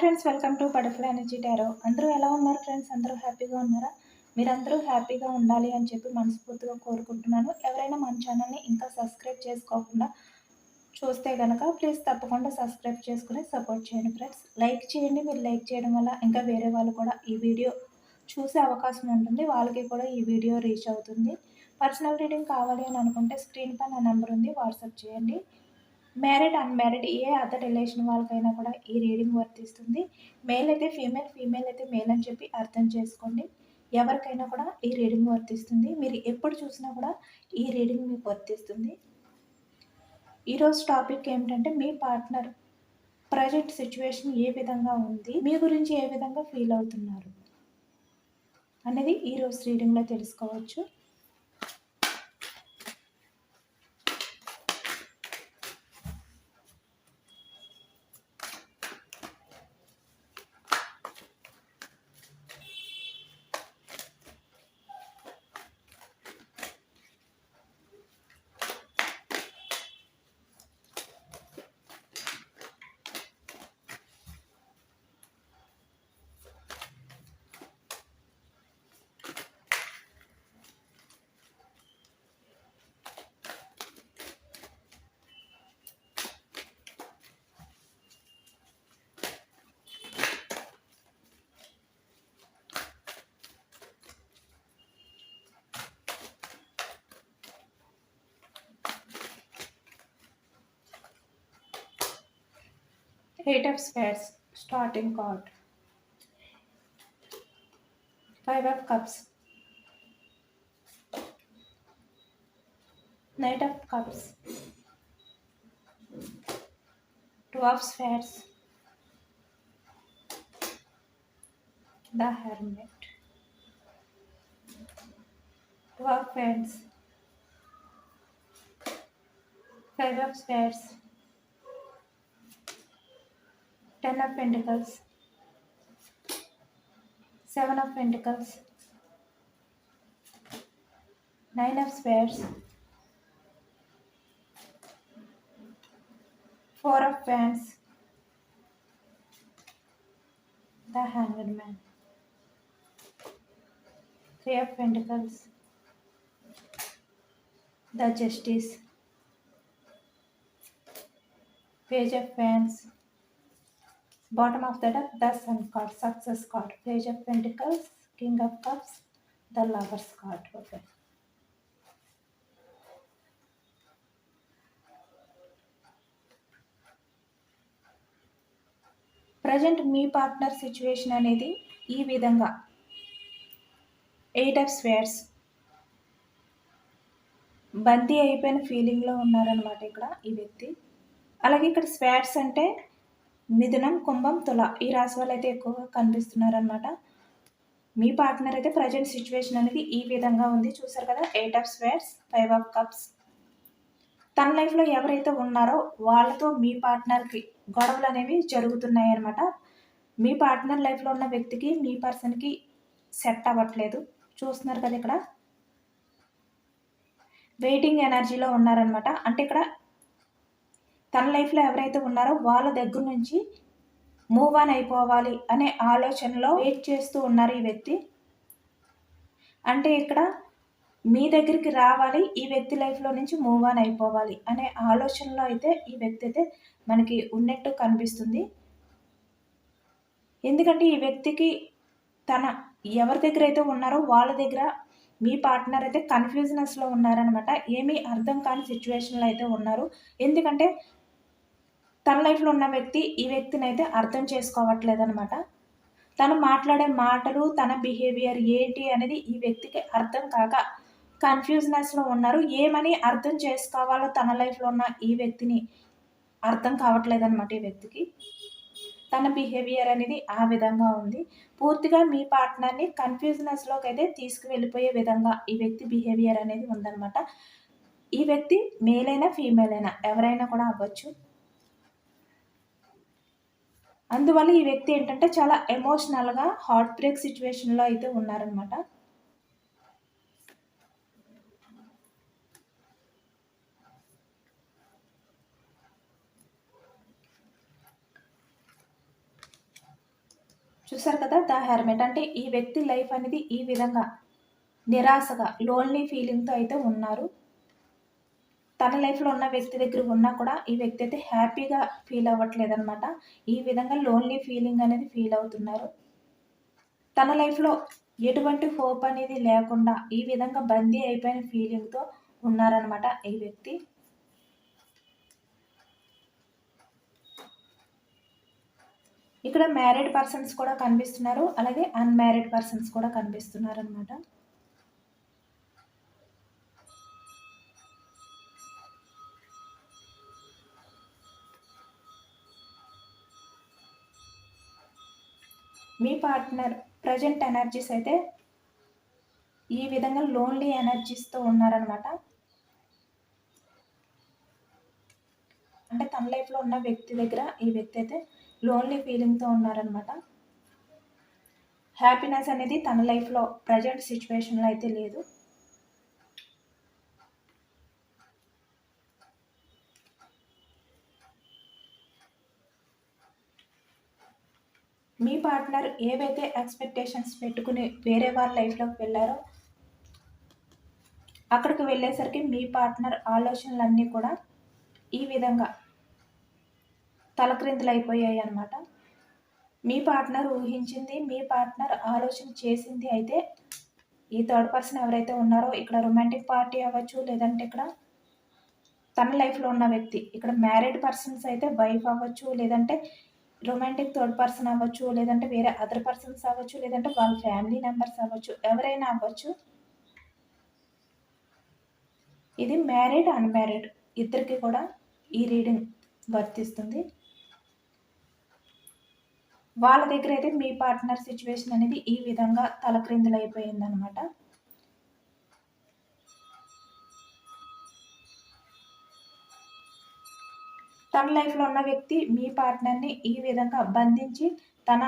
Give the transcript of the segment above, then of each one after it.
Friends welcome to butterfly energy tarot అందరూ ఎలా ఉన్నారు ఫ్రెండ్స్ అందరూ హ్యాపీగా ఉన్నారా? మీరందరూ హ్యాపీగా ఉండాలి అని చెప్పి మనస్ఫూర్తిగా కోరుకుంటున్నాను. ఎవరైనా మన ఛానల్ని ఇంకా సబ్స్క్రైబ్ చేసుకోకుండా చూస్తే కనుక ప్లీజ్ తప్పకుండా సబ్స్క్రైబ్ చేసుకుని సపోర్ట్ చేయండి ఫ్రెండ్స్ లైక్ చేయండి మీరు లైక్ చేయడం వల్ల ఇంకా వేరే వాళ్ళు కూడా ఈ వీడియో చూసే అవకాశం ఉంటుంది. వాళ్ళకి కూడా ఈ వీడియో రీచ్ అవుతుంది. పర్సనల్ రీడింగ్ కావాలి అని అనుకుంటే స్క్రీన్ పైన నా నెంబర్ ఉంది. వాట్సాప్ చేయండి. మ్యారీడ్ అన్మ్యారీడ్ ఏ అదర్ రిలేషన్ వాళ్ళకైనా కూడా ఈ రీడింగ్ వర్తిస్తుంది మేల్ అయితే ఫీమేల్ ఫీమేల్ అయితే మేల్ అని చెప్పి అర్థం చేసుకోండి. ఎవరికైనా కూడా ఈ రీడింగ్ వర్తిస్తుంది మీరు ఎప్పుడు చూసినా కూడా ఈ రీడింగ్ మీకు వర్తిస్తుంది ఈరోజు టాపిక్ ఏమిటంటే మీ పార్ట్నర్ ప్రజెంట్ సిచ్యువేషన్ ఏ విధంగా ఉంది? మీ గురించి ఏ విధంగా ఫీల్ అవుతున్నారు? అనేది ఈరోజు రీడింగ్లో తెలుసుకోవచ్చు. Eight of Spades, starting card. Five of Cups. Knight of Cups. Two of Spades. The Hermit. Two of Wands. Five of Spades. Ten of Pentacles, Seven of Pentacles, Nine of Spades, Four of Wands, the Hanged Man, Three of Pentacles, the Justice, Page of Wands, bottom of the deck the sun card success card page of pentacles king of cups the lovers card okay present me partner situation అనేది ఈ విధంగా eight of స్వేర్స్ బందీ అయిపోయిన ఫీలింగ్లో ఉన్నారనమాట ఇక్కడ ఈ వ్యక్తి అలాగే ఇక్కడ స్వాట్స్ అంటే మిథునం కుంభం తుల ఈ రాశి వాళ్ళు అయితే ఎక్కువగా కనిపిస్తున్నారనమాట మీ పార్ట్నర్ అయితే ప్రజెంట్ సిచ్యువేషన్ అనేది ఈ విధంగా ఉంది. చూసారు కదా eight of swords five of cups తన లైఫ్లో ఎవరైతే ఉన్నారో వాళ్ళతో మీ పార్ట్నర్కి గొడవలు అనేవి జరుగుతున్నాయి అనమాట మీ పార్ట్నర్ లైఫ్లో ఉన్న వ్యక్తికి మీ పర్సన్కి సెట్ అవ్వట్లేదు. చూస్తున్నారు కదా ఇక్కడ. వెయిటింగ్ ఎనర్జీలో ఉన్నారనమాట అంటే ఇక్కడ తన లైఫ్లో ఎవరైతే ఉన్నారో వాళ్ళ దగ్గర నుంచి మూవ్ ఆన్ అయిపోవాలి అనే ఆలోచనలో వెయిట్ చేస్తూ ఉన్నారు ఈ వ్యక్తి. అంటే ఇక్కడ మీ దగ్గరికి రావాలి ఈ వ్యక్తి లైఫ్లో నుంచి మూవ్ ఆన్ అయిపోవాలి అనే ఆలోచనలో అయితే ఈ వ్యక్తి అయితే మనకి ఉన్నట్టు కనిపిస్తుంది. ఎందుకంటే ఈ వ్యక్తికి తన ఎవరి దగ్గర అయితే ఉన్నారో వాళ్ళ దగ్గర మీ పార్ట్నర్ అయితే కన్ఫ్యూజనెస్లో ఉన్నారనమాట ఏమీ అర్థం కాని సిచ్యువేషన్లో అయితే ఉన్నారు. ఎందుకంటే తన లైఫ్లో ఉన్న వ్యక్తి ఈ వ్యక్తిని అయితే అర్థం చేసుకోవట్లేదనమాట తను మాట్లాడే మాటలు తన బిహేవియర్ ఏంటి అనేది ఈ వ్యక్తికి అర్థం కాక కన్ఫ్యూజ్నెస్లో ఉన్నారు. ఏమని అర్థం చేసుకోవాలో తన లైఫ్లో ఉన్న ఈ వ్యక్తిని అర్థం కావట్లేదనమాట ఈ వ్యక్తికి. తన బిహేవియర్ అనేది ఆ విధంగా ఉంది. పూర్తిగా మీ పార్ట్నర్ని కన్ఫ్యూజ్నెస్లోకి అయితే తీసుకువెళ్ళిపోయే విధంగా ఈ వ్యక్తి బిహేవియర్ అనేది ఉందన్నమాట. ఈ వ్యక్తి మేల్ అయినా ఫీమేల్ అయినా ఎవరైనా కూడా అవ్వచ్చు. అందువల్ల ఈ వ్యక్తి ఏంటంటే చాలా ఎమోషనల్గా హార్ట్ బ్రేక్ సిచ్యువేషన్లో అయితే ఉన్నారనమాట చూసారు కదా ద హెర్మెట్? అంటే ఈ వ్యక్తి లైఫ్ అనేది ఈ విధంగా నిరాశగా లోన్లీ ఫీలింగ్తో అయితే ఉన్నారు. తన లైఫ్లో ఉన్న వ్యక్తి దగ్గర ఉన్నా కూడా ఈ వ్యక్తి అయితే హ్యాపీగా ఫీల్ అవ్వట్లేదు అనమాట ఈ విధంగా లోన్లీ ఫీలింగ్ అనేది ఫీల్ అవుతున్నారు. తన లైఫ్లో ఎటువంటి హోప్ అనేది లేకుండా ఈ విధంగా బందీ అయిపోయిన ఫీలింగ్తో ఉన్నారనమాట ఈ వ్యక్తి. ఇక్కడ మ్యారీడ్ పర్సన్స్ కూడా కనిపిస్తున్నారు. అలాగే అన్మ్యారీడ్ పర్సన్స్ కూడా కనిపిస్తున్నారు అనమాట మీ పార్ట్నర్ ప్రజెంట్ ఎనర్జీస్ అయితే ఈ విధంగా లోన్లీ ఎనర్జీస్తో ఉన్నారనమాట అంటే తన లైఫ్లో ఉన్న వ్యక్తి దగ్గర ఈ వ్యక్తి అయితే లోన్లీ ఫీలింగ్తో ఉన్నారనమాట హ్యాపీనెస్ అనేది తన లైఫ్లో ప్రజెంట్ సిచ్యువేషన్లో అయితే లేదు. మీ పార్ట్నర్ ఏవైతే ఎక్స్పెక్టేషన్స్ పెట్టుకుని వేరే వాళ్ళ లైఫ్లోకి వెళ్ళారో అక్కడికి వెళ్ళేసరికి మీ పార్ట్నర్ ఆలోచనలన్నీ కూడా ఈ విధంగా తలక్రిందులు అయిపోయాయి అనమాట మీ పార్ట్నర్ ఊహించింది మీ పార్ట్నర్ ఆలోచన చేసింది అయితే ఈ థర్డ్ పర్సన్ ఎవరైతే ఉన్నారో ఇక్కడ రొమాంటిక్ పార్టీ అవ్వచ్చు లేదంటే ఇక్కడ తన లైఫ్లో ఉన్న వ్యక్తి ఇక్కడ మ్యారీడ్ పర్సన్స్ అయితే వైఫ్ అవ్వచ్చు లేదంటే రొమాంటిక్ థర్డ్ పర్సన్ అవ్వచ్చు లేదంటే వేరే అదర్ పర్సన్స్ అవ్వచ్చు లేదంటే వాళ్ళ ఫ్యామిలీ మెంబర్స్ అవ్వచ్చు ఎవరైనా అవ్వచ్చు. ఇది మ్యారీడ్ అన్మ్యారీడ్ ఇద్దరికి కూడా ఈ రీడింగ్ వర్తిస్తుంది. వాళ్ళ దగ్గర అయితే మీ పార్ట్నర్ సిచ్యువేషన్ అనేది ఈ విధంగా తలక్రిందులైపోయిందనమాట తన లైఫ్లో ఉన్న వ్యక్తి మీ పార్ట్నర్ని ఈ విధంగా బంధించి తన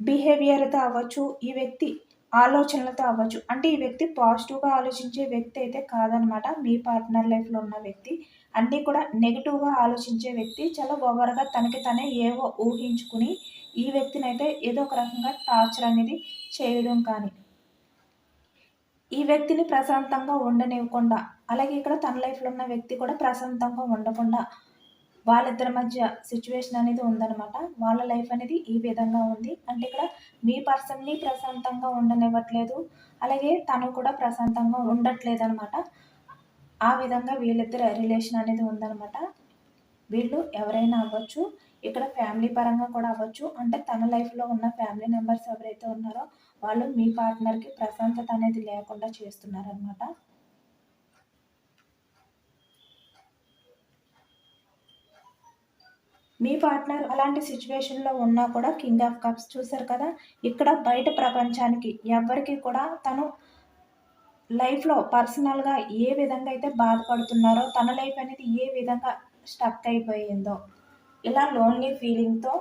బిహేవియర్తో అవ్వచ్చు ఈ వ్యక్తి ఆలోచనలతో అవ్వచ్చు. అంటే ఈ వ్యక్తి పాజిటివ్గా ఆలోచించే వ్యక్తి అయితే కాదనమాట మీ పార్ట్నర్ లైఫ్లో ఉన్న వ్యక్తి. అన్నీ కూడా నెగిటివ్గా ఆలోచించే వ్యక్తి చాలా ఓవర్గా తనకి తనే ఏవో ఊహించుకుని ఈ వ్యక్తిని అయితే ఏదో ఒక రకంగా టార్చర్ అనేది చేయడం కానీ ఈ వ్యక్తిని ప్రశాంతంగా ఉండనివ్వకుండా అలాగే ఇక్కడ తన లైఫ్లో ఉన్న వ్యక్తి కూడా ప్రశాంతంగా ఉండకుండా వాళ్ళిద్దరి మధ్య సిచ్యువేషన్ అనేది ఉందన్నమాట. వాళ్ళ లైఫ్ అనేది ఈ విధంగా ఉంది. అంటే ఇక్కడ మీ పర్సన్ని ప్రశాంతంగా ఉండనివ్వట్లేదు అలాగే తను కూడా ప్రశాంతంగా ఉండట్లేదు అనమాట ఆ విధంగా వీళ్ళిద్దరు రిలేషన్ అనేది ఉందన్నమాట. వీళ్ళు ఎవరైనా అవ్వచ్చు ఇక్కడ ఫ్యామిలీ పరంగా కూడా అవ్వచ్చు అంటే తన లైఫ్లో ఉన్న ఫ్యామిలీ మెంబర్స్ ఎవరైతే ఉన్నారో వాళ్ళు మీ పార్ట్నర్కి ప్రశాంతత అనేది లేకుండా చేస్తున్నారనమాట మీ పార్ట్నర్ అలాంటి సిచ్యువేషన్లో ఉన్నా కూడా కింగ్ ఆఫ్ కప్స్ చూసారు కదా ఇక్కడ బయట ప్రపంచానికి ఎవరికి కూడా తను లైఫ్లో పర్సనల్గా ఏ విధంగా అయితే బాధపడుతున్నారో తన లైఫ్ అనేది ఏ విధంగా స్టక్ అయిపోయిందో ఇలా లోన్లీ ఫీలింగ్తో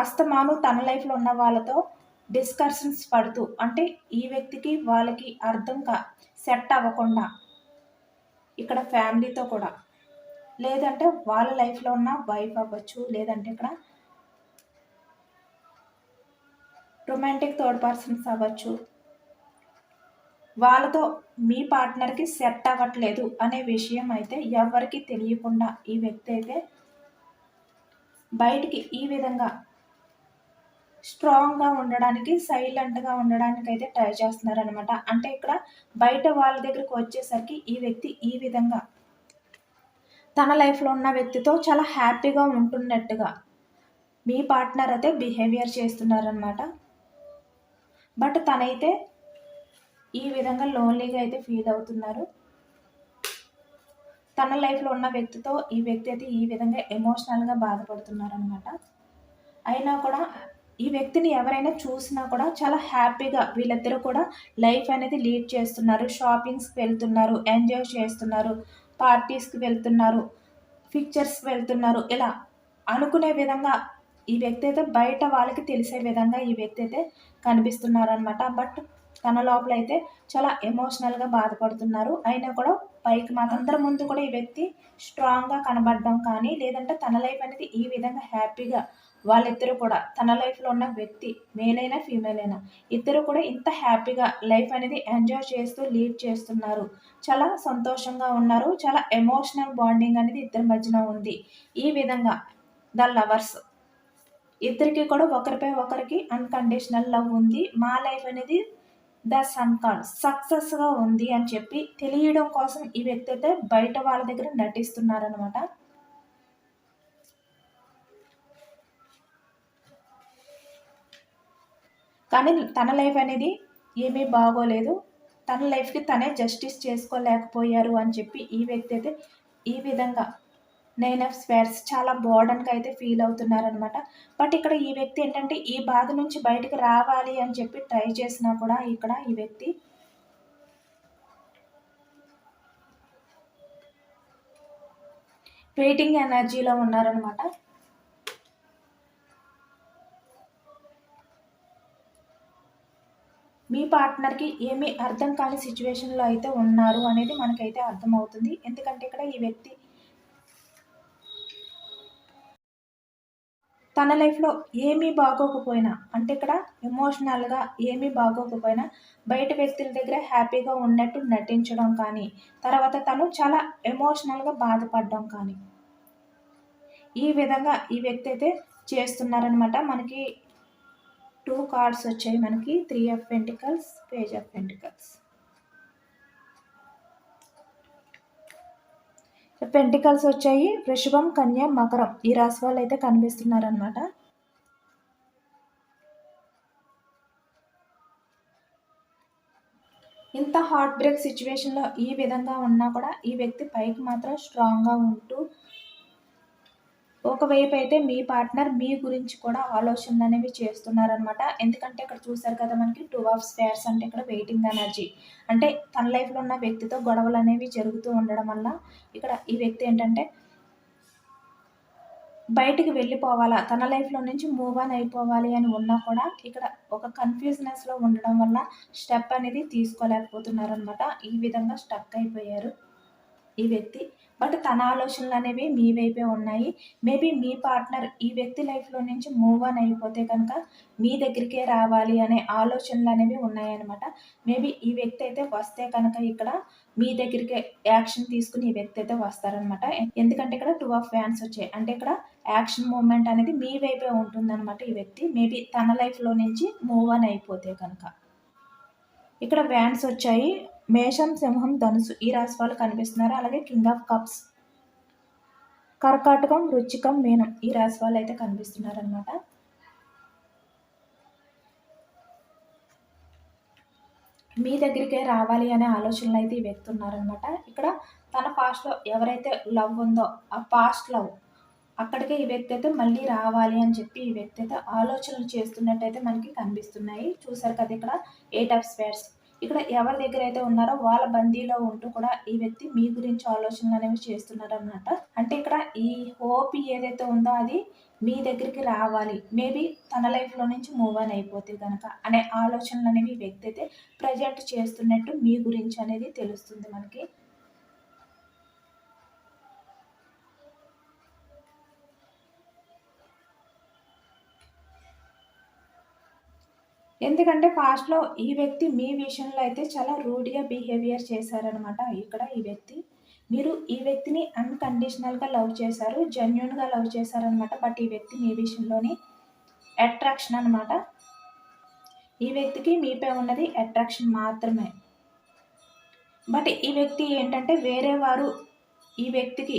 అస్తమాను తన లైఫ్లో ఉన్న వాళ్ళతో డిస్కషన్స్ పడుతూ అంటే ఈ వ్యక్తికి వాళ్ళకి అర్థం కా సెట్ అవ్వకుండా ఇక్కడ ఫ్యామిలీతో కూడా. లేదంటే వాళ్ళ లైఫ్లో ఉన్న వైఫ్ అవ్వచ్చు లేదంటే ఇక్కడ రొమాంటిక్ థర్డ్ పర్సన్స్ అవ్వచ్చు. వాళ్ళతో మీ పార్ట్నర్కి సెట్ అవ్వట్లేదు అనే విషయం అయితే ఎవరికి తెలియకుండా ఈ వ్యక్తి అయితే బయటికి ఈ విధంగా స్ట్రాంగ్గా ఉండడానికి సైలెంట్గా ఉండడానికి అయితే ట్రై చేస్తున్నారనమాట అంటే ఇక్కడ బయట వాళ్ళ దగ్గరికి వచ్చేసరికి ఈ వ్యక్తి ఈ విధంగా తన లైఫ్లో ఉన్న వ్యక్తితో చాలా హ్యాపీగా ఉంటున్నట్టుగా మీ పార్ట్నర్ అయితే బిహేవియర్ చేస్తున్నారనమాట బట్ తనైతే ఈ విధంగా లోన్లీగా అయితే ఫీల్ అవుతున్నారు. తన లైఫ్లో ఉన్న వ్యక్తితో ఈ వ్యక్తి అయితే ఈ విధంగా ఎమోషనల్గా బాధపడుతున్నారనమాట అయినా కూడా ఈ వ్యక్తిని ఎవరైనా చూసినా కూడా చాలా హ్యాపీగా వీళ్ళిద్దరూ కూడా లైఫ్ అనేది లీడ్ చేస్తున్నారు. షాపింగ్స్కి వెళ్తున్నారు ఎంజాయ్ చేస్తున్నారు పార్టీస్కి వెళ్తున్నారు పిక్చర్స్కి వెళ్తున్నారు. ఇలా అనుకునే విధంగా ఈ వ్యక్తి అయితే బయట వాళ్ళకి తెలిసే విధంగా ఈ వ్యక్తి అయితే కనిపిస్తున్నారనమాట బట్ తన లోపల అయితే చాలా ఎమోషనల్గా బాధపడుతున్నారు. అయినా కూడా పైకి మా అందరి ముందు కూడా ఈ వ్యక్తి స్ట్రాంగ్గా కనబడడం కానీ లేదంటే తన లైఫ్ అనేది ఈ విధంగా హ్యాపీగా వాళ్ళిద్దరూ కూడా తన లైఫ్లో ఉన్న వ్యక్తి మేల్ అయినా ఫీమేల్ అయినా ఇద్దరు కూడా ఇంత హ్యాపీగా లైఫ్ అనేది ఎంజాయ్ చేస్తూ లీడ్ చేస్తున్నారు. చాలా సంతోషంగా ఉన్నారు. చాలా ఎమోషనల్ బాండింగ్ అనేది ఇద్దరి మధ్యన ఉంది. ఈ విధంగా ద లవర్స్ ఇద్దరికి కూడా ఒకరిపై ఒకరికి అన్కండిషనల్ లవ్ ఉంది. మా లైఫ్ అనేది ద సన్ కార్డ్ సక్సెస్గా ఉంది అని చెప్పి తెలియడం కోసం ఈ వ్యక్తి అయితే బయట వాళ్ళ దగ్గర నటిస్తున్నారనమాట కానీ తన లైఫ్ అనేది ఏమీ బాగోలేదు. తన లైఫ్కి తనే జస్టిస్ చేసుకోలేకపోయారు అని చెప్పి ఈ వ్యక్తి అయితే ఈ విధంగా నైన్ ఆఫ్ స్వేర్స్ చాలా బోర్డన్గా అయితే ఫీల్ అవుతున్నారనమాట బట్ ఇక్కడ ఈ వ్యక్తి ఏంటంటే ఈ బాధ నుంచి బయటకు రావాలి అని చెప్పి ట్రై చేసినా కూడా ఇక్కడ ఈ వ్యక్తి వెయిటింగ్ ఎనర్జీలో ఉన్నారనమాట మీ పార్ట్నర్కి ఏమీ అర్థం కాని సిచ్యువేషన్లో అయితే ఉన్నారు అనేది మనకైతే అర్థమవుతుంది. ఎందుకంటే ఇక్కడ ఈ వ్యక్తి తన లైఫ్లో ఏమీ బాగోకపోయినా అంటే ఇక్కడ ఎమోషనల్గా ఏమీ బాగోకపోయినా బయట వ్యక్తుల దగ్గర హ్యాపీగా ఉన్నట్టు నటించడం కానీ తర్వాత తను చాలా ఎమోషనల్గా బాధపడడం కానీ ఈ విధంగా ఈ వ్యక్తి అయితే చేస్తున్నారనమాట మనకి టూ కార్డ్స్ వచ్చాయి మనకి. Three of pentacles page of pentacles. Pentacles వచ్చాయి. వృషభం కన్య మకరం. ఈ రాశి వాళ్ళు అయితే కనిపిస్తున్నారనమాట ఇంత హార్ట్ బ్రేక్ సిచ్యువేషన్లో ఈ విధంగా ఉన్నా కూడా ఈ వ్యక్తి పైకి మాత్రం స్ట్రాంగ్గా ఉంటూ ఒకవైపు అయితే మీ పార్ట్నర్ మీ గురించి కూడా ఆలోచనలు అనేవి చేస్తున్నారనమాట ఎందుకంటే ఇక్కడ చూసారు కదా మనకి టూ ఆఫ్ స్పేర్స్ అంటే ఇక్కడ వెయిటింగ్ ఎనర్జీ. అంటే తన లైఫ్లో ఉన్న వ్యక్తితో గొడవలు అనేవి జరుగుతూ ఉండడం వల్ల ఇక్కడ ఈ వ్యక్తి ఏంటంటే బయటికి వెళ్ళిపోవాలా తన లైఫ్లో నుంచి మూవ్ ఆన్ అయిపోవాలి అని ఉన్నా కూడా ఇక్కడ ఒక కన్ఫ్యూజ్నెస్లో ఉండడం వల్ల స్టెప్ అనేది తీసుకోలేకపోతున్నారనమాట ఈ విధంగా స్టక్ అయిపోయారు ఈ వ్యక్తి. బట్ తన ఆలోచనలు అనేవి మీ వైపే ఉన్నాయి. మేబీ మీ పార్ట్నర్ ఈ వ్యక్తి లైఫ్లో నుంచి మూవ్ ఆన్ అయిపోతే కనుక మీ దగ్గరికే రావాలి అనే ఆలోచనలు అనేవి ఉన్నాయన్నమాట. మేబీ ఈ వ్యక్తి అయితే వస్తే కనుక ఇక్కడ మీ దగ్గరికే యాక్షన్ తీసుకుని ఈ వ్యక్తి అయితే వస్తారనమాట ఎందుకంటే ఇక్కడ టూ ఆఫ్ ఫ్యాన్స్ వచ్చాయి. అంటే ఇక్కడ యాక్షన్ మూమెంట్ అనేది మీ వైపే ఉంటుందన్నమాట ఈ వ్యక్తి. మేబీ తన లైఫ్లో నుంచి మూవ్ ఆన్ అయిపోతే కనుక. ఇక్కడ వ్యాన్స్ వచ్చాయి. మేషం సింహం ధనుసు ఈ రాశి వాళ్ళు కనిపిస్తున్నారు. అలాగే కింగ్ ఆఫ్ కప్స్ కర్కాటకం రుచికం మీనం ఈ రాశి వాళ్ళు అయితే కనిపిస్తున్నారనమాట మీ దగ్గరికే రావాలి అనే ఆలోచనలు అయితే వ్యక్తి ఉన్నారనమాట ఇక్కడ తన పాస్ట్లో ఎవరైతే లవ్ ఉందో ఆ పాస్ట్ లవ్ అక్కడికే ఈ వ్యక్తి అయితే మళ్ళీ రావాలి అని చెప్పి ఈ వ్యక్తి అయితే ఆలోచనలు చేస్తున్నట్టయితే మనకి కనిపిస్తున్నాయి. చూసారు కదా ఇక్కడ ఎయిట్ ఆఫ్ స్పేర్స్ ఇక్కడ ఎవరి దగ్గర అయితే ఉన్నారో వాళ్ళ బందీలో ఉంటూ కూడా ఈ వ్యక్తి మీ గురించి ఆలోచనలు అనేవి చేస్తున్నారనమాట అంటే ఇక్కడ ఈ హోప్ ఏదైతే ఉందో అది మీ దగ్గరికి రావాలి. మేబీ తన లైఫ్లో నుంచి మూవ్ ఆన్ అయిపోతే కనుక అనే ఆలోచనలు అనేవి వ్యక్తి అయితే ప్రజెంట్ చేస్తున్నట్టు మీ గురించి అనేది తెలుస్తుంది మనకి. ఎందుకంటే పాస్ట్లో ఈ వ్యక్తి మీ విషయంలో అయితే చాలా రూడ్గా బిహేవియర్ చేశారనమాట ఇక్కడ ఈ వ్యక్తి మీరు ఈ వ్యక్తిని అన్కండిషనల్గా లవ్ చేశారు జెన్యున్గా లవ్ చేశారనమాట బట్ ఈ వ్యక్తి మీ విషయంలోని అట్రాక్షన్ అనమాట ఈ వ్యక్తికి మీపై ఉన్నది అట్రాక్షన్ మాత్రమే. బట్ ఈ వ్యక్తి ఏంటంటే వేరే వారు ఈ వ్యక్తికి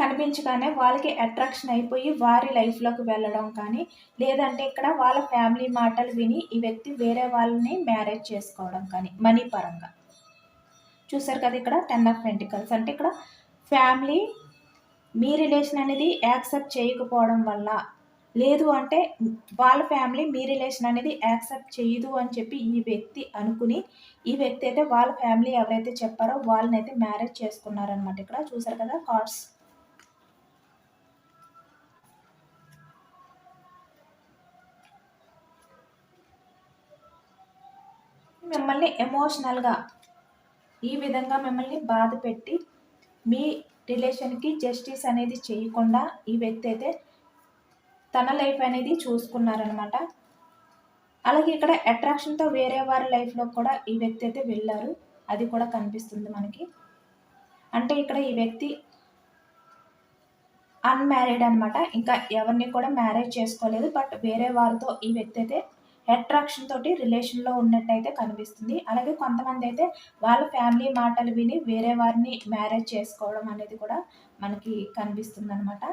కనిపించగానే వాళ్ళకి అట్రాక్షన్ అయిపోయి వారి లైఫ్లోకి వెళ్ళడం కానీ లేదంటే ఇక్కడ వాళ్ళ ఫ్యామిలీ మాటలు విని ఈ వ్యక్తి వేరే వాళ్ళని మ్యారేజ్ చేసుకోవడం కానీ మనీ పరంగా. చూసారు కదా ఇక్కడ టెన్ ఆఫ్ వెంటికల్స్ అంటే ఇక్కడ ఫ్యామిలీ మీ రిలేషన్ అనేది యాక్సెప్ట్ చేయకపోవడం వల్ల లేదు అంటే వాళ్ళ ఫ్యామిలీ మీ రిలేషన్ అనేది యాక్సెప్ట్ చేయదు అని చెప్పి ఈ వ్యక్తి అనుకుని ఈ వ్యక్తి అయితే వాళ్ళ ఫ్యామిలీ ఎవరైతే చెప్పారో వాళ్ళని అయితే మ్యారేజ్ చేసుకున్నారనమాట ఇక్కడ. చూసారు కదా కార్డ్స్ మిమ్మల్ని ఎమోషనల్గా ఈ విధంగా మిమ్మల్ని బాధ పెట్టి మీ రిలేషన్కి జస్టిస్ అనేది చేయకుండా ఈ వ్యక్తి అయితే తన లైఫ్ అనేది చూసుకున్నారనమాట అలాగే ఇక్కడ అట్రాక్షన్తో వేరే వారి లైఫ్లో కూడా ఈ వ్యక్తి అయితే వెళ్ళారు. అది కూడా కనిపిస్తుంది మనకి. అంటే ఇక్కడ ఈ వ్యక్తి అన్మ్యారీడ్ అనమాట ఇంకా ఎవరిని కూడా మ్యారేజ్ చేసుకోలేదు. బట్ వేరే వారితో ఈ వ్యక్తి అయితే అట్రాక్షన్ తోటి రిలేషన్లో ఉన్నట్టయితే కనిపిస్తుంది. అలాగే కొంతమంది అయితే వాళ్ళ ఫ్యామిలీ మాటలు విని వేరే వారిని మ్యారేజ్ చేసుకోవడం అనేది కూడా మనకి కనిపిస్తుంది అనమాట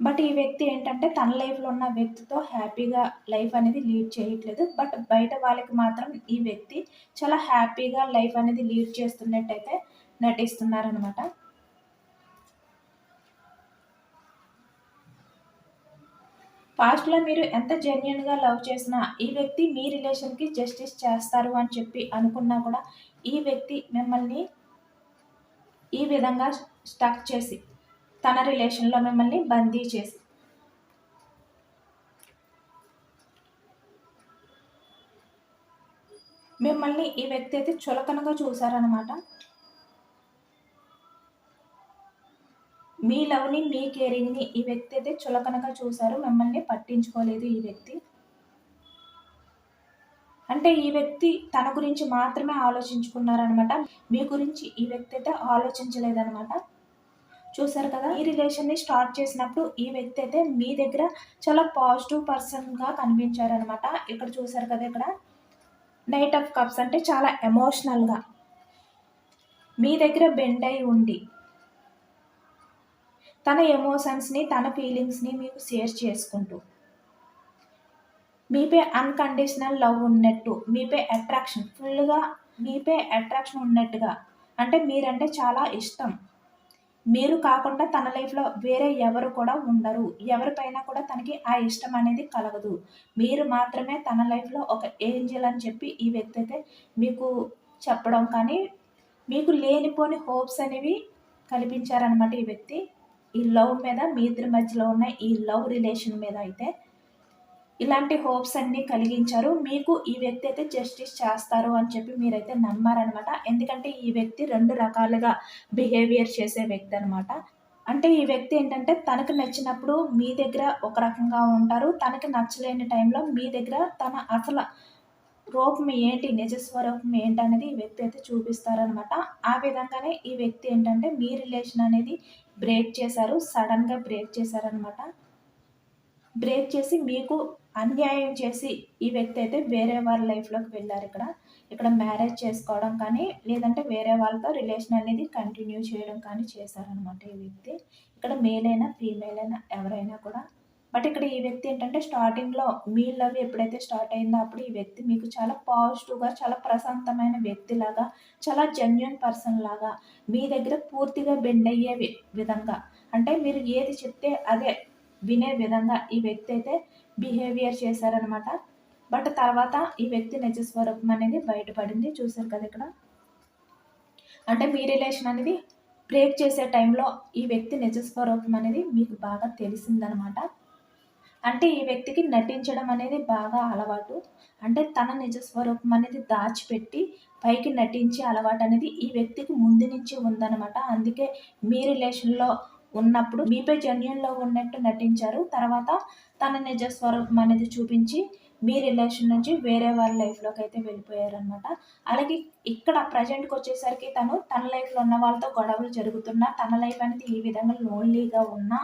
బట్ ఈ వ్యక్తి ఏంటంటే తన లైఫ్లో ఉన్న వ్యక్తితో హ్యాపీగా లైఫ్ అనేది లీడ్ చేయట్లేదు. బట్ బయట వాళ్ళకి మాత్రం ఈ వ్యక్తి చాలా హ్యాపీగా లైఫ్ అనేది లీడ్ చేస్తున్నట్టయితే నటిస్తున్నారనమాట పాస్ట్లో మీరు ఎంత జెన్యున్గా లవ్ చేసినా ఈ వ్యక్తి మీ రిలేషన్కి జస్టిస్ చేస్తారు అని చెప్పి అనుకున్నా కూడా ఈ వ్యక్తి మిమ్మల్ని ఈ విధంగా స్టక్ చేసి తన రిలేషన్లో మిమ్మల్ని బందీ చేసి. మిమ్మల్ని ఈ వ్యక్తి అయితే చులకనగా చూశారనమాట మీ లవ్ని మీ కేరింగ్ని ఈ వ్యక్తి అయితే చులకనగా చూశారు. మిమ్మల్ని పట్టించుకోలేదు ఈ వ్యక్తి. అంటే ఈ వ్యక్తి తన గురించి మాత్రమే ఆలోచించుకున్నారనమాట. మీ గురించి ఈ వ్యక్తి అయితే ఆలోచించలేదనమాట. చూసారు కదా ఈ రిలేషన్ని స్టార్ట్ చేసినప్పుడు ఈ వ్యక్తి అయితే మీ దగ్గర చాలా పాజిటివ్ పర్సన్గా కనిపించారనమాట. ఇక్కడ చూసారు కదా ఇక్కడ నైట్ ఆఫ్ కప్స్ అంటే చాలా ఎమోషనల్గా. మీ దగ్గర బెండ్ అయి ఉండి తన ఎమోషన్స్ని తన ఫీలింగ్స్ని మీకు షేర్ చేసుకుంటూ. మీపై అన్కండిషనల్ లవ్ ఉన్నట్టు మీపై అట్రాక్షన్ ఫుల్గా మీపై అట్రాక్షన్ ఉన్నట్టుగా అంటే మీరంటే చాలా ఇష్టం. మీరు కాకుండా తన లైఫ్లో వేరే ఎవరు కూడా ఉండరు. ఎవరిపైన కూడా తనకి ఆ ఇష్టం అనేది కలగదు. మీరు మాత్రమే తన లైఫ్లో ఒక ఏంజల్ అని చెప్పి ఈ వ్యక్తి అయితే మీకు చెప్పడం కానీ మీకు లేనిపోని హోప్స్ అనేవి కల్పించారనమాట ఈ వ్యక్తి. ఈ లవ్ మీద మీ ఇద్దరి మధ్యలో ఉన్న ఈ లవ్ రిలేషన్ మీద అయితే ఇలాంటి హోప్స్ అన్నీ కలిగించారు. మీకు ఈ వ్యక్తి అయితే జస్టిస్ చేస్తారు అని చెప్పి మీరైతే నమ్మారనమాట ఎందుకంటే ఈ వ్యక్తి రెండు రకాలుగా బిహేవియర్ చేసే వ్యక్తి అనమాట అంటే ఈ వ్యక్తి ఏంటంటే తనకు నచ్చినప్పుడు మీ దగ్గర ఒక రకంగా ఉంటారు. తనకు నచ్చలేని టైంలో మీ దగ్గర తన అసలు రూపం ఏంటి నిజస్వరూపం ఏంటి అనేది ఈ వ్యక్తి అయితే చూపిస్తారనమాట ఆ విధంగానే ఈ వ్యక్తి ఏంటంటే మీ రిలేషన్ అనేది బ్రేక్ చేశారు సడన్గా బ్రేక్ చేశారనమాట బ్రేక్ చేసి మీకు అన్యాయం చేసి ఈ వ్యక్తి అయితే వేరే వాళ్ళ లైఫ్లోకి వెళ్ళారు ఇక్కడ. ఇక్కడ మ్యారేజ్ చేసుకోవడం కానీ లేదంటే వేరే వాళ్ళతో రిలేషన్ అనేది కంటిన్యూ చేయడం కానీ చేశారనమాట ఈ వ్యక్తి. ఇక్కడ మేల్ అయినా ఫీమేల్ అయినా ఎవరైనా కూడా బట్ ఇక్కడ ఈ వ్యక్తి ఏంటంటే స్టార్టింగ్లో మీ లవ్ ఎప్పుడైతే స్టార్ట్ అయిందో అప్పుడు ఈ వ్యక్తి మీకు చాలా పాజిటివ్గా చాలా ప్రశాంతమైన వ్యక్తిలాగా చాలా జెన్యున్ పర్సన్ లాగా మీ దగ్గర పూర్తిగా బెండ్ అయ్యే విధంగా. అంటే మీరు ఏది చెప్తే అదే వినే విధంగా ఈ వ్యక్తి అయితే బిహేవియర్ చేశారనమాట బట్ తర్వాత ఈ వ్యక్తి నిజ స్వరూపం అనేది బయటపడింది. చూశారు కదా ఇక్కడ. అంటే మీ రిలేషన్ అనేది బ్రేక్ చేసే టైంలో ఈ వ్యక్తి నిజ స్వరూపం అనేది మీకు బాగా తెలిసిందనమాట అంటే ఈ వ్యక్తికి నటించడం అనేది బాగా అలవాటు. అంటే తన నిజస్వరూపం అనేది దాచిపెట్టి పైకి నటించే అలవాటు అనేది ఈ వ్యక్తికి ముందు నుంచి ఉందన్నమాట. అందుకే మీ రిలేషన్లో ఉన్నప్పుడు మీపై జన్యున్లో ఉన్నట్టు నటించారు. తర్వాత తన నిజ స్వరూపం అనేది చూపించి మీ రిలేషన్ నుంచి వేరే వాళ్ళ లైఫ్లోకి అయితే వెళ్ళిపోయారనమాట అలాగే ఇక్కడ ప్రజెంట్కి వచ్చేసరికి తను తన లైఫ్లో ఉన్న వాళ్ళతో గొడవలు జరుగుతున్నా తన లైఫ్ అనేది ఈ విధంగా లోన్లీగా ఉన్నా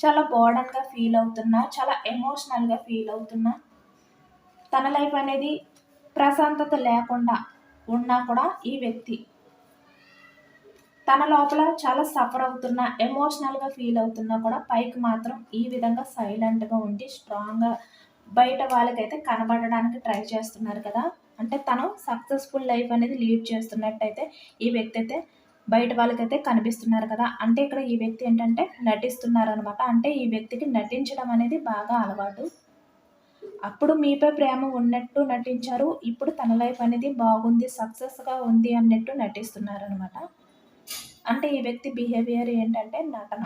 చాలా బోర్డన్గా ఫీల్ అవుతున్నా చాలా ఎమోషనల్గా ఫీల్ అవుతున్నా తన లైఫ్ అనేది ప్రశాంతత లేకుండా ఉన్నా కూడా ఈ వ్యక్తి తన లోపల చాలా సఫర్ అవుతున్నా ఎమోషనల్గా ఫీల్ అవుతున్నా కూడా పైకి మాత్రం ఈ విధంగా సైలెంట్గా ఉండి స్ట్రాంగ్గా బయట వాళ్ళకైతే కనబడడానికి ట్రై చేస్తున్నారు కదా. అంటే తను సక్సెస్ఫుల్ లైఫ్ అనేది లీడ్ చేస్తున్నట్టయితే ఈ వ్యక్తి అయితే బయట వాళ్ళకైతే కనిపిస్తున్నారు కదా. అంటే ఇక్కడ ఈ వ్యక్తి ఏంటంటే నటిస్తున్నారు అనమాట అంటే ఈ వ్యక్తికి నటించడం అనేది బాగా అలవాటు. అప్పుడు మీపై ప్రేమ ఉన్నట్టు నటించారు. ఇప్పుడు తన లైఫ్ అనేది బాగుంది సక్సెస్గా ఉంది అన్నట్టు నటిస్తున్నారు అనమాట అంటే ఈ వ్యక్తి బిహేవియర్ ఏంటంటే నటన.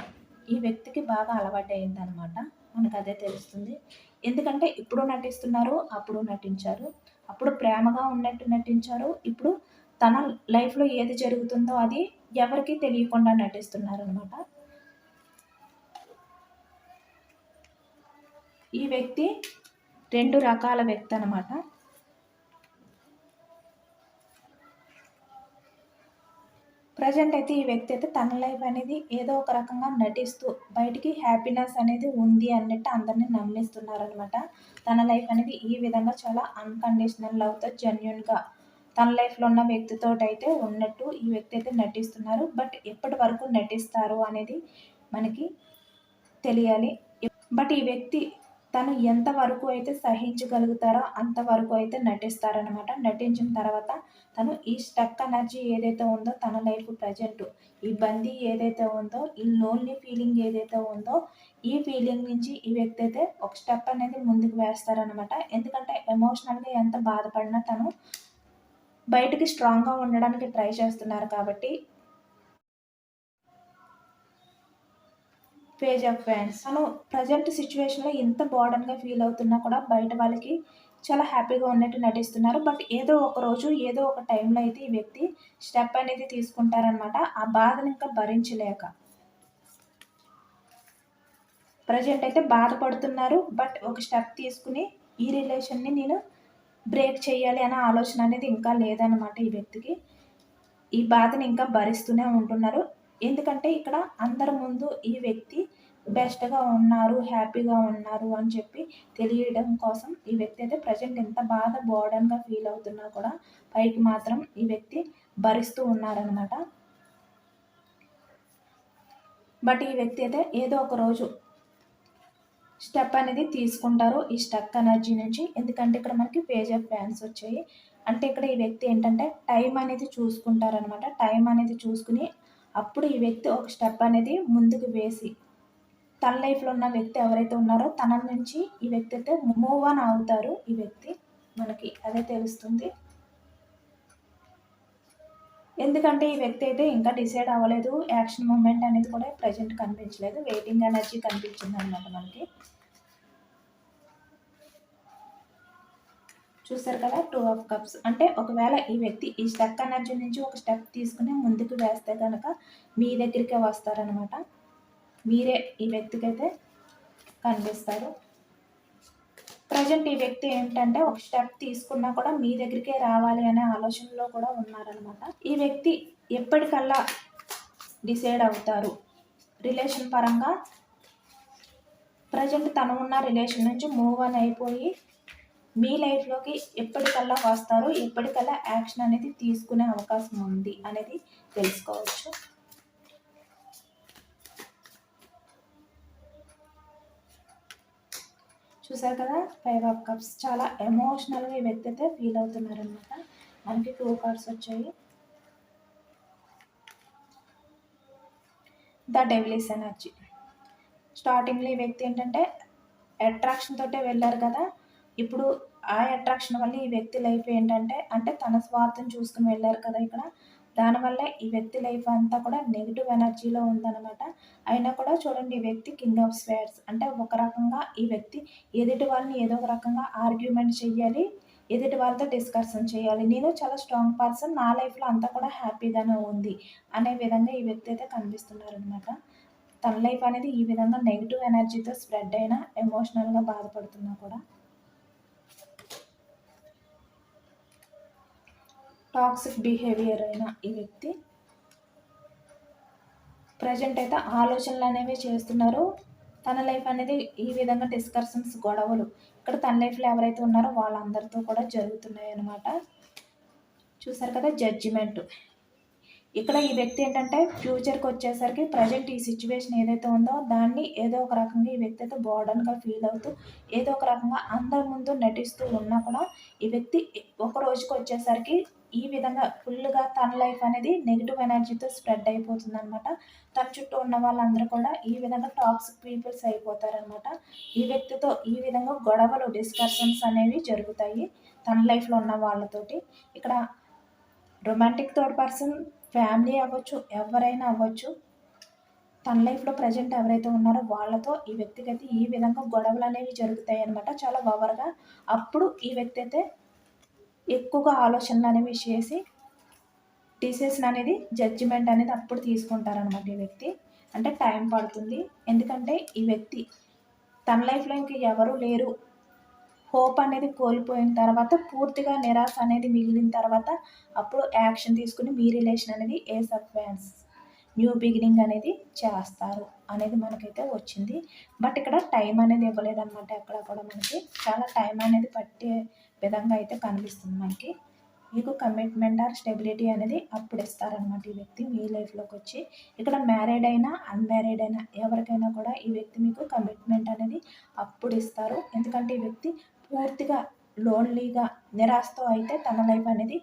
ఈ వ్యక్తికి బాగా అలవాటు అయిందనమాట మనకు అదే తెలుస్తుంది. ఎందుకంటే ఇప్పుడు నటిస్తున్నారు అప్పుడు నటించారు. అప్పుడు ప్రేమగా ఉన్నట్టు నటించారు. ఇప్పుడు తన లైఫ్లో ఏది జరుగుతుందో అది ఎవరికి తెలియకుండా నటిస్తున్నారు అనమాట ఈ వ్యక్తి రెండు రకాల వ్యక్తి అనమాట ప్రజెంట్ అయితే ఈ వ్యక్తి అయితే తన లైఫ్ అనేది ఏదో ఒక రకంగా నటిస్తూ బయటికి హ్యాపీనెస్ అనేది ఉంది అన్నట్టు అందరినీ నమ్మిస్తున్నారనమాట. తన లైఫ్ అనేది ఈ విధంగా చాలా అన్కండిషనల్ లవ్తో జెన్యున్గా తన లైఫ్లో ఉన్న వ్యక్తితో అయితే ఉన్నట్టు ఈ వ్యక్తి అయితే నటిస్తున్నారు. బట్ ఎప్పటి వరకు నటిస్తారు అనేది మనకి తెలియాలి. బట్ ఈ వ్యక్తి తను ఎంతవరకు అయితే సహించగలుగుతారో అంతవరకు అయితే నటిస్తారనమాట నటించిన తర్వాత తను ఈ స్టక్ ఎనర్జీ ఏదైతే ఉందో తన లైఫ్ ప్రజెంట్ ఈ బందీ ఏదైతే ఉందో ఈ లోన్లీ ఫీలింగ్ ఏదైతే ఉందో ఈ ఫీలింగ్ నుంచి ఈ వ్యక్తి అయితే ఒక స్టెప్ అనేది ముందుకు వేస్తారనమాట ఎందుకంటే ఎమోషనల్గా ఎంత బాధపడినా తను బయటికి స్ట్రాంగ్గా ఉండడానికి ట్రై చేస్తున్నారు కాబట్టి పేజ్ ఆఫ్ ఫ్యాన్స్ తను ప్రజెంట్ సిచ్యువేషన్లో ఎంత బోర్డన్గా ఫీల్ అవుతున్నా కూడా బయట వాళ్ళకి చాలా హ్యాపీగా ఉన్నట్టు నటిస్తున్నారు. బట్ ఏదో ఒక రోజు ఏదో ఒక టైంలో అయితే ఈ వ్యక్తి స్టెప్ అనేది తీసుకుంటారనమాట ఆ బాధను ఇంకా భరించలేక. ప్రజెంట్ అయితే బాధపడుతున్నారు. బట్ ఒక స్టెప్ తీసుకుని ఈ రిలేషన్ని నేను బ్రేక్ చేయాలి అనే ఆలోచన అనేది ఇంకా లేదనమాట ఈ వ్యక్తికి. ఈ బాధని ఇంకా భరిస్తూనే ఉంటున్నారు. ఎందుకంటే ఇక్కడ అందరి ముందు ఈ వ్యక్తి బెస్ట్గా ఉన్నారు హ్యాపీగా ఉన్నారు అని చెప్పి తెలియడం కోసం ఈ వ్యక్తి అయితే ప్రజెంట్ ఎంత బాధ బోర్డన్గా ఫీల్ అవుతున్నా కూడా పైకి మాత్రం ఈ వ్యక్తి భరిస్తూ ఉన్నారనమాట బట్ ఈ వ్యక్తి అయితే ఏదో ఒక రోజు స్టెప్ అనేది తీసుకుంటారు ఈ స్టక్ ఎనర్జీ నుంచి. ఎందుకంటే ఇక్కడ మనకి పేజ్ ఆఫ్ ఫ్యాన్స్ వచ్చాయి. అంటే ఇక్కడ ఈ వ్యక్తి ఏంటంటే టైం అనేది చూసుకుంటారనమాట టైం అనేది చూసుకుని అప్పుడు ఈ వ్యక్తి ఒక స్టెప్ అనేది ముందుకు వేసి తన లైఫ్లో ఉన్న వ్యక్తి ఎవరైతే ఉన్నారో తన నుంచి ఈ వ్యక్తి అయితే మూవ్ ఆన్ అవుతారు. ఈ వ్యక్తి మనకి అదే తెలుస్తుంది. ఎందుకంటే ఈ వ్యక్తి అయితే ఇంకా డిసైడ్ అవ్వలేదు. యాక్షన్ మూమెంట్ అనేది కూడా ప్రజెంట్ కనిపించలేదు. వెయిటింగ్ ఎనర్జీ కనిపించింది అనమాట మనకి. చూసారు కదా టూ ఆఫ్ కప్స్ అంటే ఒకవేళ ఈ వ్యక్తి ఈ స్టెక్ ఎనర్జీ నుంచి ఒక స్టెప్ తీసుకుని ముందుకు వేస్తే కనుక మీ దగ్గరికే వస్తారనమాట మీరే ఈ వ్యక్తికి అయితే కనిపిస్తారు. ప్రజెంట్ ఈ వ్యక్తి ఏంటంటే ఒక స్టెప్ తీసుకున్నా కూడా మీ దగ్గరికే రావాలి అనే ఆలోచనలో కూడా ఉన్నారనమాట ఈ వ్యక్తి ఎప్పటికల్లా డిసైడ్ అవుతారు. రిలేషన్ పరంగా ప్రజెంట్ తను ఉన్న రిలేషన్ నుంచి మూవ్ అని అయిపోయి మీ లైఫ్లోకి ఎప్పటికల్లా వస్తారు? ఎప్పటికల్లా యాక్షన్ అనేది తీసుకునే అవకాశం ఉంది అనేది తెలుసుకోవచ్చు. చూసారు కదా? ఫైవ్ ఆఫ్ కప్స్ చాలా ఎమోషనల్గా ఈ వ్యక్తి అయితే ఫీల్ అవుతున్నారనమాట మనకి టూ కార్డ్స్ వచ్చాయి. ద డెవిలిస్ ఎనర్జీ స్టార్టింగ్లో ఈ వ్యక్తి ఏంటంటే అట్రాక్షన్ తోటే వెళ్ళారు కదా? ఇప్పుడు ఆ అట్రాక్షన్ వల్ల ఈ వ్యక్తి లైఫ్ ఏంటంటే అంటే తన స్వార్థం చూసుకుని వెళ్ళారు కదా ఇక్కడ. దానివల్ల ఈ వ్యక్తి లైఫ్ అంతా కూడా నెగిటివ్ ఎనర్జీలో ఉందన్నమాట. అయినా కూడా చూడండి ఈ వ్యక్తి కింగ్ ఆఫ్ స్వేర్స్ అంటే ఒక రకంగా ఈ వ్యక్తి ఎదుటి వాళ్ళని ఏదో ఒక రకంగా ఆర్గ్యుమెంట్ చెయ్యాలి ఎదుటి వాళ్ళతో డిస్కషన్ చేయాలి నేను చాలా స్ట్రాంగ్ పర్సన్ నా లైఫ్లో అంతా కూడా హ్యాపీగానే ఉంది అనే విధంగా ఈ వ్యక్తి అయితే కనిపిస్తున్నారనమాట తన లైఫ్ అనేది ఈ విధంగా నెగిటివ్ ఎనర్జీతో స్ప్రెడ్ అయినా ఎమోషనల్గా బాధపడుతున్నా కూడా. టాక్సిక్ బిహేవియర్ అయిన ఈ వ్యక్తి ప్రజెంట్ అయితే ఆలోచనలు అనేవి చేస్తున్నారు. తన లైఫ్ అనేది ఈ విధంగా డిస్కషన్స్ గొడవలు ఇక్కడ తన లైఫ్లో ఎవరైతే ఉన్నారో వాళ్ళందరితో కూడా జరుగుతున్నాయి అన్నమాట చూసారు కదా జడ్జిమెంట్. ఇక్కడ ఈ వ్యక్తి ఏంటంటే ఫ్యూచర్కి వచ్చేసరికి ప్రజెంట్ ఈ సిచ్యువేషన్ ఏదైతే ఉందో దాన్ని ఏదో ఒక రకంగా ఈ వ్యక్తి అయితే బోర్డన్గా ఫీల్ అవుతూ ఏదో ఒక రకంగా అందరి ముందు నటిస్తూ ఉన్నా కూడా ఈ వ్యక్తి ఒక రోజుకి వచ్చేసరికి ఈ విధంగా ఫుల్గా తన లైఫ్ అనేది నెగిటివ్ ఎనర్జీతో స్ప్రెడ్ అయిపోతుంది అనమాట తన చుట్టూ ఉన్న వాళ్ళందరూ కూడా ఈ విధంగా టాక్సిక్ పీపుల్స్ అయిపోతారనమాట ఈ వ్యక్తితో ఈ విధంగా గొడవలు డిస్కషన్స్ అనేవి జరుగుతాయి తన లైఫ్లో ఉన్న వాళ్ళతోటి. ఇక్కడ రొమాంటిక్ థర్డ్ పర్సన్ ఫ్యామిలీ అవ్వచ్చు ఎవరైనా అవ్వచ్చు తన లైఫ్లో ప్రజెంట్ ఎవరైతే ఉన్నారో వాళ్ళతో ఈ వ్యక్తికి అయితే ఈ విధంగా గొడవలు అనేవి జరుగుతాయి అనమాట చాలా ఓవర్గా అప్పుడు ఈ వ్యక్తి అయితే ఎక్కువగా ఆలోచనలు అనేవి చేసి డిసిషన్ అనేది జడ్జిమెంట్ అనేది అప్పుడు తీసుకుంటారనమాట ఈ వ్యక్తి. అంటే టైం పడుతుంది. ఎందుకంటే ఈ వ్యక్తి తన లైఫ్లో ఇంక ఎవరు లేరు. హోప్ అనేది కోల్పోయిన తర్వాత పూర్తిగా నిరాశ అనేది మిగిలిన తర్వాత అప్పుడు యాక్షన్ తీసుకుని మీ రిలేషన్ అనేది ఏ సబ్వాన్స్ న్యూ బిగినింగ్ అనేది చేస్తారు అనేది మనకైతే వచ్చింది. బట్ ఇక్కడ టైం అనేది ఇవ్వలేదన్నమాట ఎక్కడ కూడా మనకి. చాలా టైం అనేది పట్టే విధంగా అయితే కనిపిస్తుంది మనకి. మీకు కమిట్మెంట్ ఆర్ స్టెబిలిటీ అనేది అప్పుడు ఇస్తారనమాట ఈ వ్యక్తి మీ లైఫ్లోకి వచ్చి. ఇక్కడ మ్యారీడ్ అయినా అన్మ్యారీడ్ అయినా ఎవరికైనా కూడా ఈ వ్యక్తి మీకు కమిట్మెంట్ అనేది అప్పుడు ఇస్తారు. ఎందుకంటే ఈ వ్యక్తి పూర్తిగా లోన్లీగా నిరాశతో అయితే తన లైఫ్ అనేది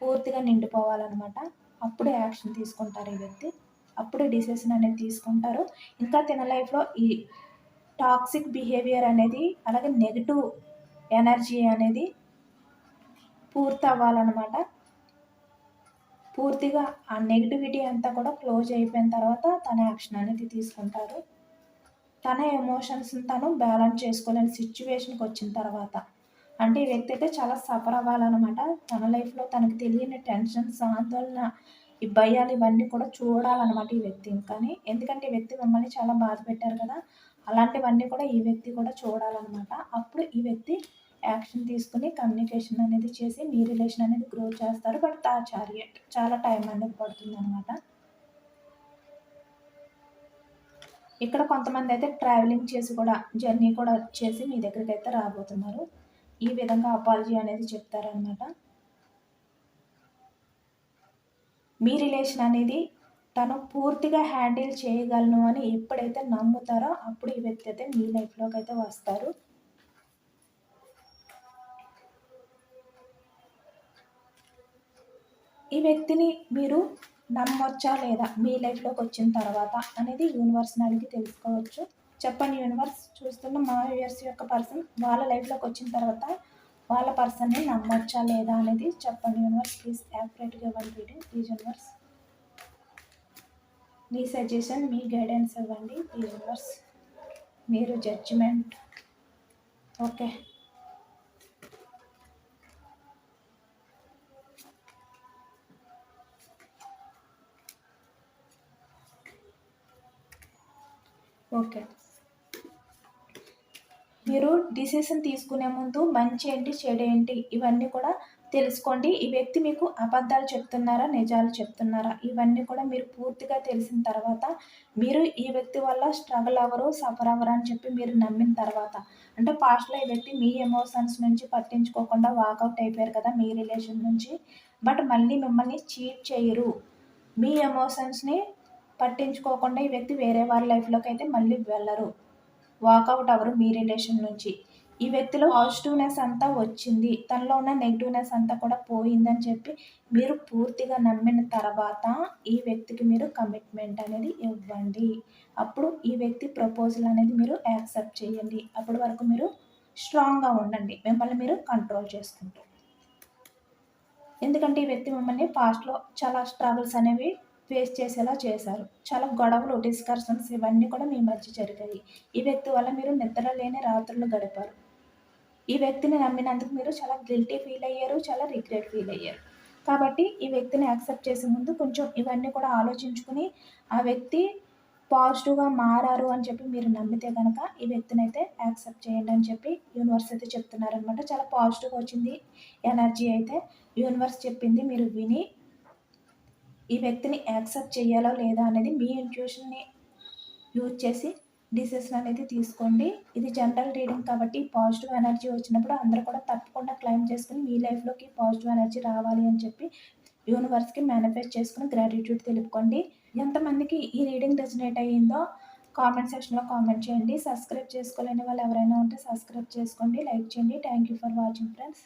పూర్తిగా నిండిపోవాలన్నమాట. అప్పుడే యాక్షన్ తీసుకుంటారు ఈ వ్యక్తి. అప్పుడే డిసిషన్ అనేది తీసుకుంటారు. ఇంకా తన లైఫ్లో ఈ టాక్సిక్ బిహేవియర్ అనేది అలాగే నెగిటివ్ ఎనర్జీ అనేది పూర్తి అవ్వాలన్నమాట పూర్తిగా ఆ నెగిటివిటీ అంతా కూడా క్లోజ్ అయిపోయిన తర్వాత తన యాక్షన్ అనేది తీసుకుంటారు తన ఎమోషన్స్ని తను బ్యాలెన్స్ చేసుకోలేని సిచ్యువేషన్కి వచ్చిన తర్వాత. అంటే ఈ వ్యక్తి అయితే చాలా సఫర్ అవ్వాలన్నమాట. తన లైఫ్లో తనకు తెలియని టెన్షన్స్ ఆందోళన ఈ భయాలు ఇవన్నీ కూడా చూడాలన్నమాట ఈ వ్యక్తి. కానీ ఎందుకంటే ఈ వ్యక్తి మిమ్మల్ని చాలా బాధ పెట్టారు కదా అలాంటివన్నీ కూడా ఈ వ్యక్తి కూడా చూడాలన్నమాట. అప్పుడు ఈ వ్యక్తి యాక్షన్ తీసుకుని కమ్యూనికేషన్ అనేది చేసి మీ రిలేషన్ అనేది గ్రో చేస్తారు. బట్ తా చారియట్ చాలా టైం అనేది పడుతుంది అనమాట ఇక్కడ కొంతమంది అయితే ట్రావెలింగ్ చేసి కూడా జర్నీ కూడా చేసి మీ దగ్గరికి అయితే రాబోతున్నారు. ఈ విధంగా అపాలజీ అనేది చెప్తారనమాట మీ రిలేషన్ అనేది తను పూర్తిగా హ్యాండిల్ చేయగలను అని ఎప్పుడైతే నమ్ముతారో అప్పుడు ఈ వ్యక్తి అయితే మీ లైఫ్లోకి అయితే వస్తారు. ఈ వ్యక్తిని మీరు నమ్మొచ్చా లేదా మీ లైఫ్లోకి వచ్చిన తర్వాత అనేది యూనివర్స్ని అడిగి తెలుసుకోవచ్చు. చెప్పండి యూనివర్స్ చూస్తున్న మా యూయర్స్ యొక్క పర్సన్ వాళ్ళ లైఫ్లోకి వచ్చిన తర్వాత వాళ్ళ పర్సన్ని నమ్మొచ్చా లేదా అనేది చెప్పండి యూనివర్స్ ప్లీజ్ యాక్యురేట్గా ఇవ్వండి రీడింగ్ ప్లీజ్ యూనివర్స్. మీ సజెషన్ మీ గైడెన్స్ ఇవ్వండి యూనివర్స్. మీరు జడ్జిమెంట్. ఓకే. ఓకే. మీరు డిసిషన్ తీసుకునే ముందు మంచి ఏంటి చెడు ఏంటి ఇవన్నీ కూడా తెలుసుకోండి. ఈ వ్యక్తి మీకు అబద్ధాలు చెప్తున్నారా నిజాలు చెప్తున్నారా ఇవన్నీ కూడా మీరు పూర్తిగా తెలిసిన తర్వాత మీరు ఈ వ్యక్తి వల్ల స్ట్రగుల్ అవ్వరు సఫర్ అవ్వరు అని చెప్పి మీరు నమ్మిన తర్వాత అంటే పాస్ట్లో ఈ వ్యక్తి మీ ఎమోషన్స్ నుంచి పట్టించుకోకుండా వాకౌట్ అయిపోయారు కదా మీ రిలేషన్ నుంచి బట్ మళ్ళీ మిమ్మల్ని చీట్ చేయరు. మీ ఎమోషన్స్ని పట్టించుకోకుండా ఈ వ్యక్తి వేరే వారి లైఫ్లోకి అయితే మళ్ళీ వెళ్ళరు. వాకౌట్ అవరు మీ రిలేషన్ నుంచి. ఈ వ్యక్తిలో పాజిటివ్నెస్ అంతా వచ్చింది. తనలో ఉన్న నెగిటివ్నెస్ అంతా కూడా పోయిందని చెప్పి మీరు పూర్తిగా నమ్మిన తర్వాత ఈ వ్యక్తికి మీరు కమిట్మెంట్ అనేది ఇవ్వండి. అప్పుడు ఈ వ్యక్తి ప్రపోజల్ అనేది మీరు యాక్సెప్ట్ చేయండి. అప్పటి వరకు మీరు స్ట్రాంగ్గా ఉండండి. మిమ్మల్ని మీరు కంట్రోల్ చేసుకుంటూ. ఎందుకంటే ఈ వ్యక్తి మిమ్మల్ని పాస్ట్లో చాలా స్ట్రగుల్స్ అనేవి ఫేస్ చేసేలా చేశారు. చాలా గొడవలు డిస్కషన్స్ ఇవన్నీ కూడా మీ మధ్య జరిగాయి. ఈ వ్యక్తి వల్ల మీరు నిద్ర లేని రాత్రులు గడిపారు. ఈ వ్యక్తిని నమ్మినందుకు మీరు చాలా గిల్టీ ఫీల్ అయ్యారు చాలా రిగ్రెట్ ఫీల్ అయ్యారు. కాబట్టి ఈ వ్యక్తిని యాక్సెప్ట్ చేసే ముందు కొంచెం ఇవన్నీ కూడా ఆలోచించుకుని ఆ వ్యక్తి పాజిటివ్గా మారారు అని చెప్పి మీరు నమ్మితే కనుక ఈ వ్యక్తిని అయితే యాక్సెప్ట్ చేయండి అని చెప్పి యూనివర్స్ అయితే చెప్తున్నారనమాట చాలా పాజిటివ్గా వచ్చింది. ఎనర్జీ అయితే యూనివర్స్ చెప్పింది మీరు విని ఈ వ్యక్తిని యాక్సెప్ట్ చేయాలో లేదా అనేది మీ ఇంట్యూషన్ని యూజ్ చేసి డిసిషన్ అనేది తీసుకోండి. ఇది జనరల్ రీడింగ్ కాబట్టి పాజిటివ్ ఎనర్జీ వచ్చినప్పుడు అందరూ కూడా తప్పకుండా క్లైమ్ చేసుకుని మీ లైఫ్లోకి పాజిటివ్ ఎనర్జీ రావాలి అని చెప్పి యూనివర్స్కి మేనిఫెస్ట్ చేసుకుని గ్రాటిట్యూడ్ తెలుపుకోండి. ఎంతమందికి ఈ రీడింగ్ రెజినేట్ అయ్యిందో కామెంట్ సెక్షన్లో కామెంట్ చేయండి. సబ్స్క్రైబ్ చేసుకోలేని వాళ్ళు ఎవరైనా ఉంటే సబ్స్క్రైబ్ చేసుకోండి. లైక్ చేయండి. Thank you for watching friends